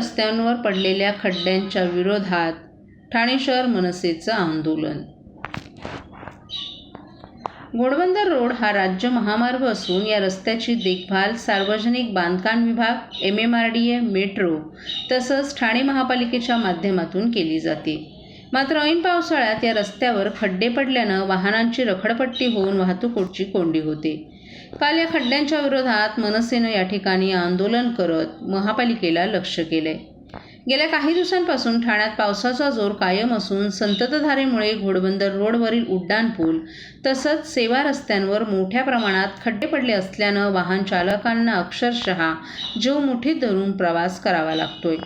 रस्त्यांवर पडलेल्या खड्ड्यांच्या विरोधात ठाणे शहर मनसेचं आंदोलन. घोडबंदर रोड हा राज्य महामार्ग असून या रस्त्याची देखभाल सार्वजनिक बांधकाम विभाग M M R D A metro तसंच ठाणे महापालिकेच्या माध्यमातून केली जाते. मात्र ऐन पावसाळ्यात या रस्त्यावर खड्डे पडल्यानं वाहनांची रखडपट्टी होऊन वाहतुकोची कोंडी होते. काल या खड्ड्यांच्या विरोधात मनसेनं या ठिकाणी आंदोलन करत महापालिकेला लक्ष केलंय. गेल्या काही दिवसांपासून ठाण्यात पावसाचा जोर कायम असून संततधारेमुळे घोडबंदर रोडवरील उड्डाणपूल तसंच सेवा रस्त्यांवर मोठ्या प्रमाणात खड्डे पडले असल्यानं वाहन चालकांना अक्षरशः जीव मुठीत धरून प्रवास करावा लागतोय.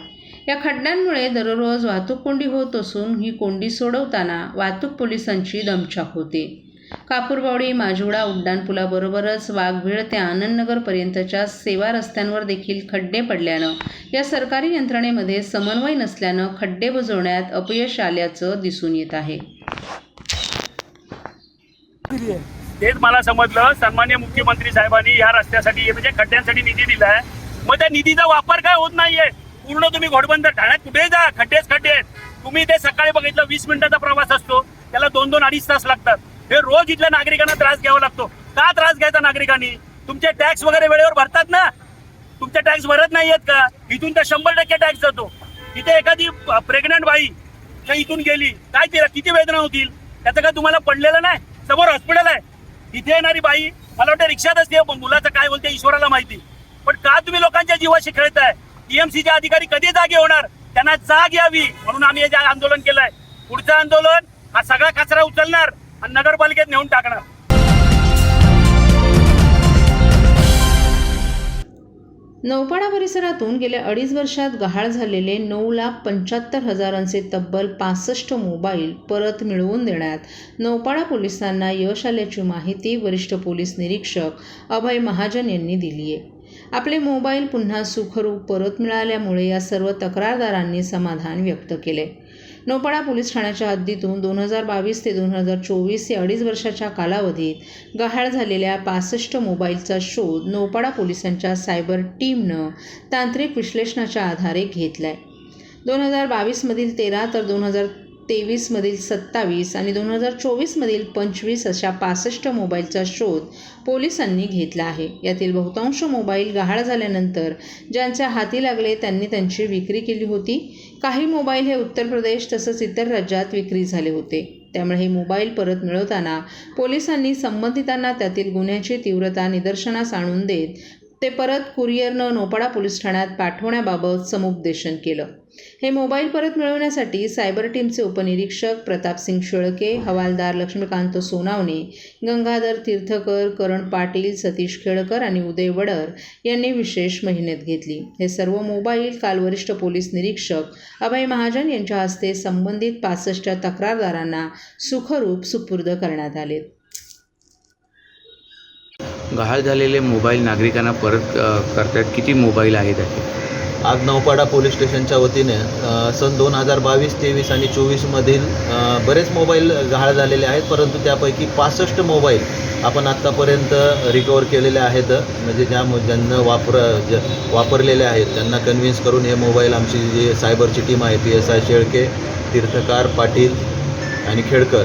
या खड्ड्यांमुळे दररोज वाहतूक कोंडी होत असून ही कोंडी सोडवताना वाहतूक पोलिसांची दमछाक होते. कापूरबावडी माजुडा उड्डाणपुलाबरोबरच वाघभीळ ते आनंदनगरपर्यंतच्या सेवा रस्त्यांवर देखील खड्डे पडल्यानं या सरकारी यंत्रणेमध्ये समन्वय नसल्यानं खड्डे बुजवण्यात अपयश आल्याचं दिसून येत आहे. तेच मला समजलं. सन्मान्य मुख्यमंत्री साहेबांनी या रस्त्यासाठी म्हणजे खड्ड्यांसाठी निधी दिलाय मग त्या निधीचा वापर काय होत नाहीये? पूर्ण तुम्ही घोडबंदर ठाण्यात कुठे जा? खड्डेच खड्डे आहेत. तुम्ही ते सकाळी बघितलं वीस मिनिटाचा प्रवास असतो. त्याला दोन दोन अडीच तास लागतात. हे रोज इथल्या नागरिकांना त्रास घ्यावा लागतो. का त्रास घ्यायचा नागरिकांनी? तुमचे टॅक्स वगैरे वेळेवर भरतात ना? तुमचे टॅक्स भरत नाहीयेत का? इथून तर शंभर टक्के टॅक्स जातो. इथे एखादी प्रेग्नंट बाई त्या इथून गेली. काय तिला किती वेदना होतील? त्याचं काय तुम्हाला पडलेलं नाही? समोर हॉस्पिटल आहे. इथे येणारी बाई मला वाटतं रिक्षात असते पण मुलाचं काय बोलते ईश्वराला माहिती. पण का तुम्ही लोकांच्या जीवाशी खेळताय? टीएमसीचे अधिकारी कधी जागे होणार? त्यांना जाग यावी म्हणून आम्ही हे आंदोलन केलंय. पुढचं आंदोलन हा सगळा कचरा उचलणार. आणि नगरपालिकेत नेऊन टाकणार. नौपाडा परिसरातून गेल्या अडीच वर्षात गहाळ झालेले नऊ लाख पंच्याहत्तर हजारांचे तब्बल पासष्ट मोबाईल परत मिळवून देण्यात नौपाडा पोलिसांना यश आल्याची माहिती वरिष्ठ पोलीस निरीक्षक अभय महाजन यांनी दिली आहे. आपले मोबाईल पुन्हा सुखरूप परत मिळाल्यामुळे या सर्व तक्रारदारांनी समाधान व्यक्त केले. नौपाडा पोलीस ठाण्याच्या हद्दीतून दोन हजार बावीस ते दोन हजार चोवीस या अडीच वर्षाच्या कालावधीत गहाळ झालेल्या पासष्ट मोबाईलचा शोध नौपाडा पोलिसांच्या सायबर टीमनं तांत्रिक विश्लेषणाच्या आधारे घेतला आहे दोन हजार बावीसमधील तेरा तर दोन हजार तेवीसमधील सत्तावीस आणि दोन हजार चोवीसमधील पंचवीस अशा पासष्ट मोबाईलचा शोध पोलिसांनी घेतला आहे. यातील बहुतांश मोबाईल गहाळ झाल्यानंतर ज्यांच्या हाती लागले त्यांनी त्यांची विक्री केली होती. काही मोबाईल हे उत्तर प्रदेश तसंच इतर राज्यात विक्री झाले होते. त्यामुळे हे मोबाईल परत मिळवताना पोलिसांनी संबंधितांना त्यातील गुन्ह्याची तीव्रता निदर्शनास आणून देत ते परत कुरिअरनं नोपाडा पोलीस ठाण्यात पाठवण्याबाबत समुपदेशन केलं. हे मोबाईल परत मिळवण्यासाठी सायबर टीमचे उपनिरीक्षक प्रतापसिंग शेळके हवालदार लक्ष्मीकांत सोनावणे गंगाधर तीर्थकर करण पाटील सतीश खेळकर आणि उदय वडर यांनी विशेष मेहनत घेतली. हे सर्व मोबाईल काल वरिष्ठ पोलीस निरीक्षक अभय महाजन यांच्या हस्ते संबंधित पासष्ट तक्रारदारांना सुखरूप सुपूर्द करण्यात आलेत गहाळ झालेले मोबाईल नागरिकांना परत करतात किती मोबाईल आहेत असे आज नौपाडा पोलीस स्टेशनच्या वतीने सन दोन हजार बावीस तेवीस आणि चोवीसमधील बरेच मोबाईल गहाळ झालेले आहेत परंतु त्यापैकी पासष्ट मोबाईल आपण आत्तापर्यंत रिकवर केलेले आहेत. म्हणजे ज्या ज्यांना वापर ज वापरलेले आहेत त्यांना कन्व्हिन्स करून हे मोबाईल आमची जी सायबरची टीम आहे P S I Shelke Tirthkar Patil आणि खेडकर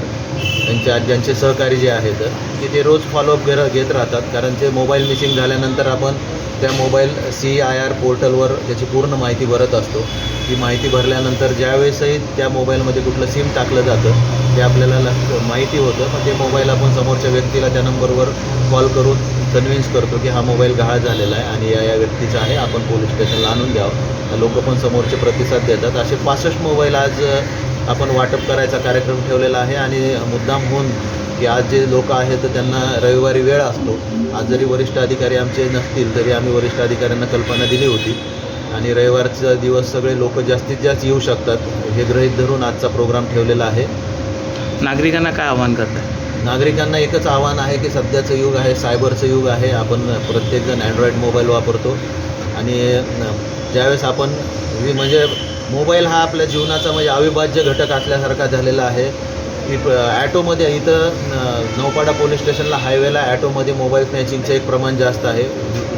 त्यांच्या ज्यांचे सहकारी जे आहेत की ते रोज फॉलोअप घेर घेत राहतात. कारण ते मोबाईल मिसिंग झाल्यानंतर आपण त्या मोबाईल सी आय आर पोर्टलवर त्याची पूर्ण माहिती भरत असतो ती माहिती भरल्यानंतर ज्यावेळेसही त्या मोबाईलमध्ये कुठलं सिम टाकलं जातं ते आपल्याला लक्ष माहिती होतं. मग ते मोबाईल आपण समोरच्या व्यक्तीला त्या नंबरवर कॉल करून कन्व्हिन्स करतो की हा मोबाईल गहाळ झालेला आहे आणि या या व्यक्तीचा आहे. आपण पोलीस स्टेशनला आणून द्यावं. लोक पण समोरचे प्रतिसाद देतात. असे पासष्ट मोबाईल आज आपण वाटप करायचा कार्यक्रम ठेवलेला आहे आणि मुद्दाम होऊन की आज जे लोक आहेत त्यांना रविवारी वेळ असतो. आज जरी वरिष्ठ अधिकारी आमचे नसतील तरी आम्ही वरिष्ठ अधिकाऱ्यांना कल्पना दिली होती. आणि रविवारचा दिवस सगळे लोक जास्तीत जास्त येऊ शकतात हे गृहीत धरून आजचा प्रोग्राम ठेवलेला आहे. नागरिकांना काय आवाहन करताय नागरिकांना एकच आव्हान आहे की सध्याचं युग आहे सायबरचं युग आहे. आपण प्रत्येकजण अँड्रॉईड मोबाईल वापरतो. आणि ज्यावेळेस आपण म्हणजे मोबाईल हा आपल्या जीवनाचा म्हणजे अविभाज्य घटक असल्यासारखा झालेला आहे. की प- ॲटोमध्ये इथं नौपाडा पोलीस स्टेशनला हायवेला ॲटोमध्ये मोबाईल स्नॅचिंगचं एक प्रमाण जास्त आहे.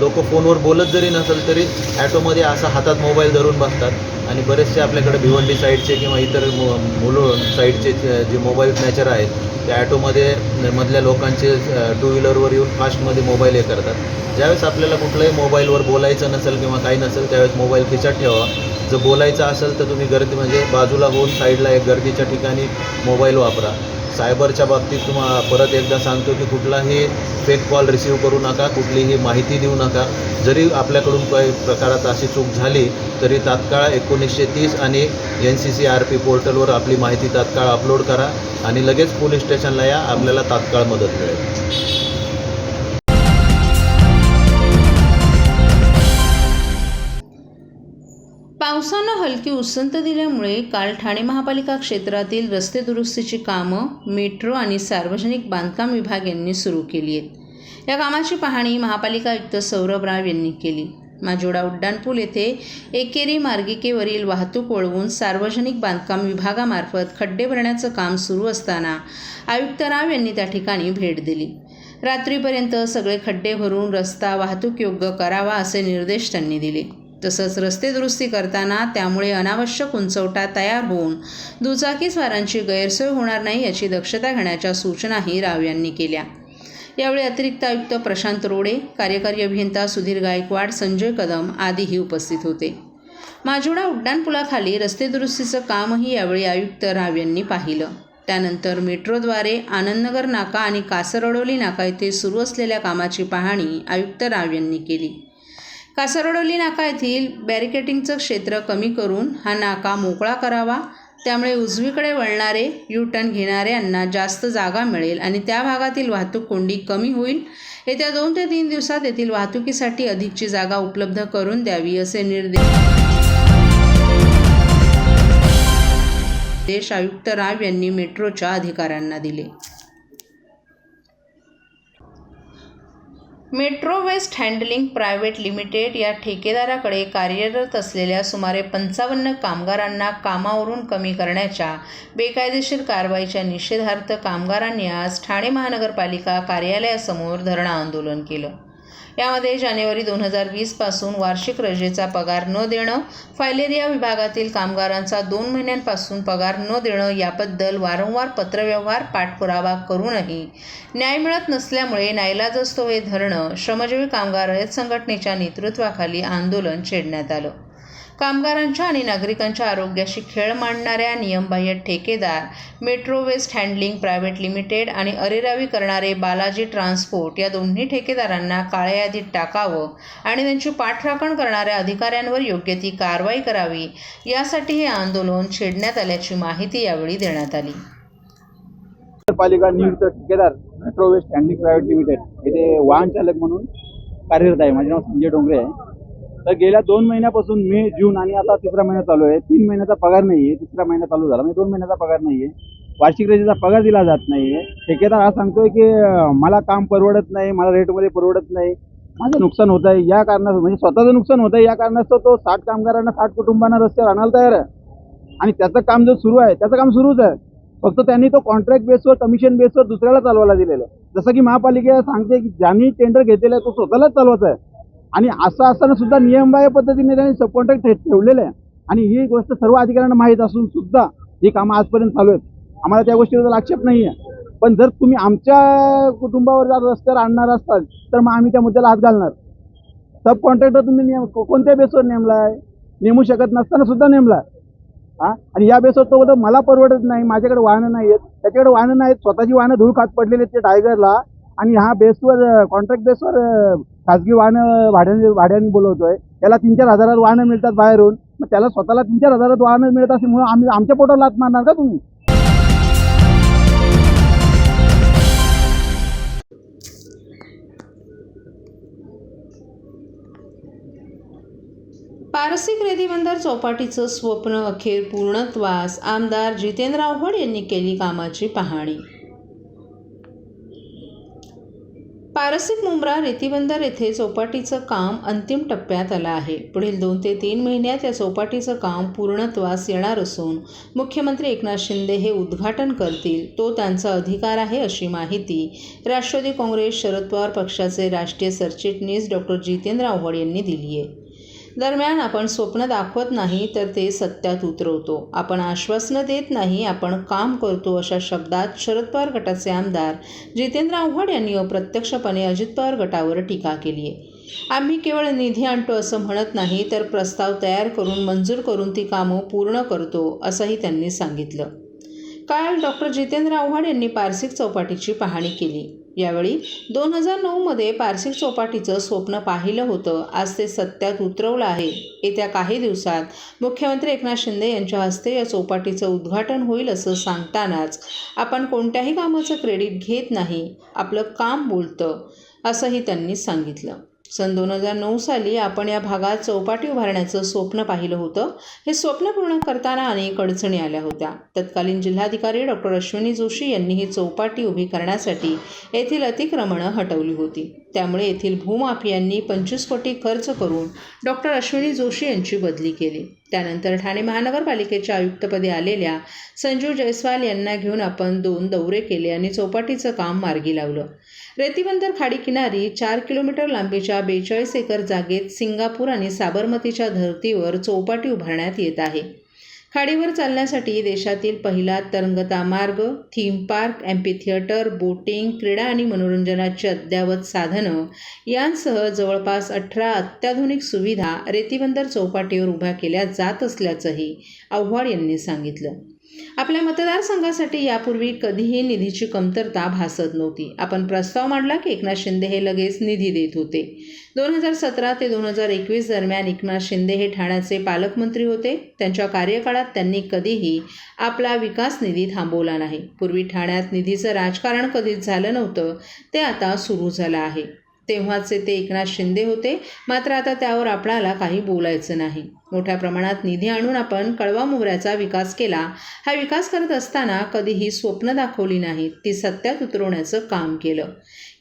लोक फोनवर बोलत जरी नसेल तरी ॲटोमध्ये असं हातात मोबाईल धरून बसतात. आणि बरेचसे आपल्याकडे भिवंडी साईडचे किंवा इतर मु मुलं साईडचे जे मोबाईल स्नॅचर आहेत त्या ॲटोमध्ये मधल्या लोकांचे टू व्हीलरवर येऊन फास्टमध्ये मोबाईल हे करतात. ज्यावेळेस आपल्याला कुठल्याही मोबाईलवर बोलायचं नसेल किंवा काही नसेल त्यावेळेस मोबाईल खिचात ठेवा जर बोलायचं असेल तर तुम्ही गर्दी म्हणजे बाजूला होऊन साईडला एक गर्दीच्या ठिकाणी मोबाईल वापरा. सायबरच्या बाबतीत तुम्हाला परत एकदा सांगतो की कुठलाही फेक कॉल रिसीव करू नका कुठलीही माहिती देऊ नका. जरी आपल्याकडून काही प्रकारात अशी चूक झाली तरी तात्काळ एकोणीसशे तीस आणि N C C R P पोर्टलवर आपली माहिती तात्काळ अपलोड करा आणि लगेच पोलीस स्टेशनला या आपल्याला तात्काळ मदत मिळेल. हलकी उसंत दिल्यामुळे काल ठाणे महापालिका क्षेत्रातील रस्ते दुरुस्तीची कामं मेट्रो आणि सार्वजनिक बांधकाम विभाग यांनी सुरू केली आहेत. या कामाची पाहणी महापालिका आयुक्त सौरभ राव यांनी केली. माजोडा उड्डाणपूल येथे एकेरी मार्गिकेवरील वाहतूक वळवून सार्वजनिक बांधकाम विभागामार्फत खड्डे भरण्याचं काम सुरू असताना आयुक्त राव यांनी त्या ठिकाणी भेट दिली. रात्रीपर्यंत सगळे खड्डे भरून रस्ता वाहतूक योग्य करावा असे निर्देश त्यांनी दिले. तसंच रस्ते दुरुस्ती करताना त्यामुळे अनावश्यक उंचवटा तयार होऊन दुचाकीस्वारांची गैरसोय होणार नाही याची दक्षता घेण्याच्या सूचनाही राव यांनी केल्या. यावेळी अतिरिक्त आयुक्त प्रशांत रोडे कार्यकारी अभियंता सुधीर गायकवाड संजय कदम आदीही उपस्थित होते. माजोडा उड्डाणपुलाखाली रस्ते दुरुस्तीचं कामही यावेळी आयुक्त राव यांनी पाहिलं. त्यानंतर मेट्रोद्वारे आनंदनगर नाका आणि कासरडोली नाका येथे सुरू असलेल्या कामाची पाहणी आयुक्त राव यांनी केली. कासरडोली नाका येथील बॅरिकेटिंगचं क्षेत्र कमी करून हा नाका मोकळा करावा. त्यामुळे उजवीकडे वळणारे यू टर्न घेणाऱ्यांना जास्त जागा मिळेल आणि त्या भागातील वाहतूक कोंडी कमी होईल. येत्या दोन ते तीन दिवसात येथील वाहतुकीसाठी अधिकची जागा उपलब्ध करून द्यावी असे निर्देश आयुक्त राव यांनी मेट्रोच्या अधिकाऱ्यांना दिले. Metro waste handling private limited या ठेकेदाराकडे कार्यरत असलेल्या सुमारे पंचावन्न कामगारांना कामावरून कमी करण्याच्या बेकायदेशीर कारवाईच्या निषेधार्थ कामगारांनी आज ठाणे महानगरपालिका कार्यालयासमोर धरणं आंदोलन केलं. यामध्ये जानेवारी दोन हजार वीसपासून वार्षिक रजेचा पगार न देणं फायलेरिया विभागातील कामगारांचा दोन महिन्यांपासून पगार न देणं याबद्दल वारंवार पत्रव्यवहार पाठपुरावा करूनही न्याय मिळत नसल्यामुळे नाईलाजस्तो हे धरणं श्रमजीवी कामगार रयत संघटनेच्या नेतृत्वाखाली आंदोलन छेडण्यात आलं. कामगारांच्या आणि नागरिकांच्या आरोग्याशी खेळ मांडणाऱ्या नियमबाह्य ठेकेदार metro waste handling private limited आणि अरेरावी करणारे बालाजी ट्रान्सपोर्ट या दोन्ही ठेकेदारांना काळ्या यादीत टाकावं आणि त्यांची पाठराखण करणाऱ्या अधिकाऱ्यांवर योग्य ती कारवाई करावी यासाठी हे आंदोलन छेडण्यात आल्याची माहिती यावेळी देण्यात आली. पालिका नियुक्त ठेकेदार metro waste handling private limited. येथे वाहन चालक म्हणून कार्यरत आहे. माझे नाव संजय डोंगरे आहे. तर गेल्या दोन महिन्यापासून मे जून आणि आता तिसरा महिना चालू आहे. तीन महिन्याचा पगार नाही आहे तिसरा महिना चालू झाला. म्हणजे दोन महिन्याचा पगार नाही आहे वार्षिक रजेचा पगार दिला जात नाही आहे ठेकेदार हा सांगतोय की मला काम परवडत नाही मला रेटमध्ये परवडत नाही. माझं नुकसान होत आहे. या कारणास्तव म्हणजे स्वतःचं नुकसान होत आहे. या कारणास्तव तो साठ कामगारांना साठ कुटुंबांना रस्त्यावर आणायला तयार आहे. आणि त्याचं काम जो सुरू आहे त्याचं काम सुरूच आहे. फक्त त्यांनी तो कॉन्ट्रॅक्ट बेसवर कमिशन बेसवर दुसऱ्याला चालवायला दिलेलं आहे. जसं की महापालिका सांगते की ज्यांनी टेंडर घेतलेला आहे तो स्वतःलाच चालवायचा आहे. आणि असं असताना सुद्धा नियमबाह्य पद्धतीने त्यांनी सब कॉन्ट्रॅक्ट ठेवलेलं आहे. आणि ही गोष्ट सर्व अधिकाऱ्यांना माहीत असून सुद्धा ही कामं आजपर्यंत चालू आहेत. आम्हाला त्या गोष्टीबद्दल आक्षेप नाही आहे पण जर तुम्ही आमच्या कुटुंबावर जर रस्त्यावर आणणार असाल तर मग आम्ही त्या मुद्द्याला हात घालणार. सब कॉन्ट्रॅक्टर तुम्ही नेम को- कोणत्या बेसवर नेमला आहे? नेमू शकत नसताना सुद्धा नेमला हा? आणि या बेसवर तो बोलतो मला परवडत नाही माझ्याकडे वाहनं नाही आहेत त्याच्याकडे वाहनं नाहीत स्वतःची वाहनं धूळ खात पडलेली आहेत ते टायगरला आणि हा बेसवर कॉन्ट्रॅक्ट बेसवर खाजगी वाहनं भाड्याने भाड्याने बोलवतोय. त्याला तीन चार हजारात वाहनं मिळतात बाहेरून. मग त्याला स्वतःला तीन चार हजारात वाहनं मिळत असेल म्हणून आम्ही आमच्या पोटाला लात मारणार का तुम्ही? पारसी क्रेदी बंदर चौपाटीचं स्वप्न अखेर पूर्णत्वास. आमदार जितेंद्र आव्हाड यांनी केली कामाची पाहणी. पारसिक मुंब्रा रेतीबंदर येथे चौपाटीचं काम अंतिम टप्प्यात आलं आहे. पुढील दोन ते तीन महिन्यात या चौपाटीचं काम पूर्णत्वास येणार असून मुख्यमंत्री एकनाथ शिंदे हे उद्घाटन करतील तो त्यांचा अधिकार आहे अशी माहिती राष्ट्रवादी काँग्रेस शरद पवार पक्षाचे राष्ट्रीय सरचिटणीस डॉक्टर जितेंद्र आव्हाड यांनी दिली आहे दरम्यान आपण स्वप्न दाखवत नाही तर ते सत्यात उतरवतो. आपण आश्वासनं देत नाही आपण काम करतो अशा शब्दात शरद पवार गटाचे आमदार जितेंद्र आव्हाड यांनी अप्रत्यक्षपणे अजित पवार गटावर टीका केली आहे. आम्ही केवळ निधी आणतो असं म्हणत नाही तर प्रस्ताव तयार करून मंजूर करून ती कामं पूर्ण करतो असंही त्यांनी सांगितलं. काल डॉक्टर जितेंद्र आव्हाड यांनी पारसिक चौपाटीची पाहणी केली. यावेळी दोन हजार नऊमध्ये पारसिक चौपाटीचं स्वप्न पाहिलं होतं. आज ते सत्यात उतरवलं आहे. येत्या काही दिवसात मुख्यमंत्री एकनाथ शिंदे यांच्या हस्ते या चौपाटीचं उद्घाटन होईल असं सांगतानाच आपण कोणत्याही कामाचं क्रेडिट घेत नाही. आपलं काम बोलतं असंही त्यांनी सांगितलं. सन दोन हजार नऊ साली आपण या भागात चौपाटी उभारण्याचं स्वप्न पाहिलं होतं. हे स्वप्न पूर्ण करताना अनेक अडचणी आल्या होत्या. तत्कालीन जिल्हाधिकारी डॉक्टर अश्विनी जोशी यांनी ही चौपाटी उभी करण्यासाठी येथील अतिक्रमणं हटवली होती. त्यामुळे येथील भूमाफियांनी पंचवीस कोटी खर्च करून डॉक्टर अश्विनी जोशी यांची बदली केली. त्यानंतर ठाणे महानगरपालिकेच्या आयुक्तपदी आलेल्या संजू जयस्वाल यांना घेऊन आपण दोन दौरे केले आणि चौपाटीचं काम मार्गी लावलं. रेतीबंदर खाडीकिनारी चार किलोमीटर लांबीच्या बेचाळीस एकर जागेत सिंगापूर आणि साबरमतीच्या धर्तीवर चौपाटी उभारण्यात येत आहे. खाडीवर चालण्यासाठी देशातील पहिला तरंगता मार्ग theme park amphitheatre boating क्रीडा आणि मनोरंजनाची अद्ययावत साधनं यांसह जवळपास अठरा अत्याधुनिक सुविधा रेतीबंदर चौपाटीवर उभ्या केल्या जात असल्याचंही आव्हाड यांनी सांगितलं. आपल्या मतदारसंघासाठी यापूर्वी कधीही निधीची कमतरता भासत नव्हती. आपण प्रस्ताव मांडला की एकनाथ शिंदे हे लगेच निधी देत होते. दोन हजार सतरा ते दोन हजार एकवीस दरम्यान एकनाथ शिंदे हे ठाण्याचे पालकमंत्री होते. त्यांच्या कार्यकाळात त्यांनी कधीही आपला विकास निधी थांबवला नाही. पूर्वी ठाण्यात निधीचं राजकारण कधीच झालं नव्हतं. ते आता सुरू झालं आहे. तेव्हाचे ते एकनाथ शिंदे होते. मात्र आता त्यावर आपणाला काही बोलायचं नाही. मोठ्या प्रमाणात निधी आणून आपण कळवा मोहऱ्याचा विकास केला. हा विकास करत असताना कधीही स्वप्न दाखवली नाहीत. ती सत्यात उतरवण्याचं काम केलं.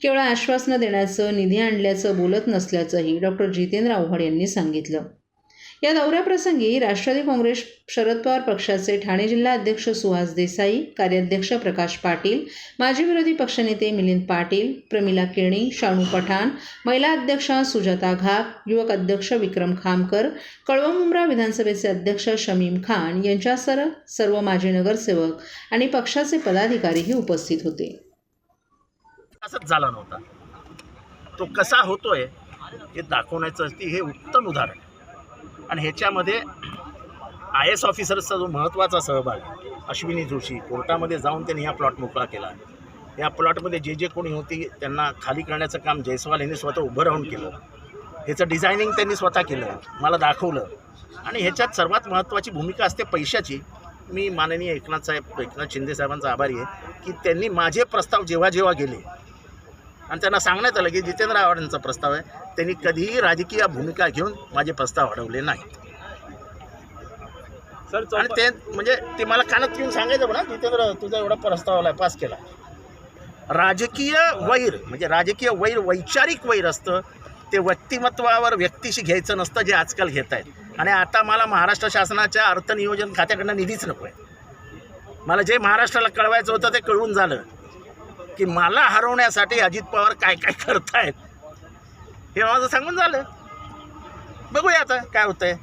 केवळ आश्वासनं देण्याचं निधी आणल्याचं बोलत नसल्याचंही डॉक्टर जितेंद्र आव्हाड यांनी सांगितलं. या दौऱ्याप्रसंगी राष्ट्रवादी काँग्रेस शरद पवार पक्षाचे ठाणे जिल्हा अध्यक्ष सुहास देसाई कार्याध्यक्ष प्रकाश पाटील माजी विरोधी पक्षनेते मिलिंद पाटील प्रमिला केणी शाणू पठाण महिला अध्यक्षा सुजाता घाक युवक अध्यक्ष विक्रम खामकर कळवमुंब्रा विधानसभेचे अध्यक्ष शमीम खान यांच्यासह सर्व माजी नगरसेवक आणि पक्षाचे पदाधिकारीही उपस्थित होते. असंच झाला नव्हता. तो कसा होतोय हे दाखवण्याचं हे उत्तम उदाहरण आणि ह्याच्यामध्ये आय एस ऑफिसर्सचा जो महत्त्वाचा सहभाग अश्विनी जोशी कोर्टामध्ये जाऊन त्यांनी हा प्लॉट मोकळा केला. या प्लॉटमध्ये जे जे कोणी होती त्यांना खाली करण्याचं काम जयस्वाल यांनी स्वतः उभं राहून केलं. ह्याचं डिझायनिंग त्यांनी स्वतः केलं मला दाखवलं. आणि ह्याच्यात सर्वात महत्त्वाची भूमिका असते पैशाची. मी माननीय एकनाथ साहेब एकनाथ शिंदे साहेबांचा आभारी आहे की त्यांनी माझे प्रस्ताव जेव्हा जेव्हा गेले आणि त्यांना सांगण्यात आलं की जितेंद्र आव्हाडांचा प्रस्ताव आहे त्यांनी कधीही राजकीय भूमिका घेऊन माझे प्रस्ताव अडवले नाहीत आणि ते म्हणजे ते मला कानात घेऊन सांगायचं म्हणा जितेंद्र तुझा एवढा प्रस्ताव आला पास केला. राजकीय वैर म्हणजे राजकीय वैर वैचारिक वैर असतं ते व्यक्तिमत्वावर व्यक्तीशी घ्यायचं नसतं जे आजकाल घेत आहेत. आणि आता मला महाराष्ट्र शासनाच्या अर्थनियोजन खात्याकडनं निधीच नको आहे. मला जे महाराष्ट्राला कळवायचं होतं ते कळवून झालं. की मला हरवण्यासाठी अजित पवार काय काय करतायत? हे माझं सांगून झालं. बघूया आता काय होतंय.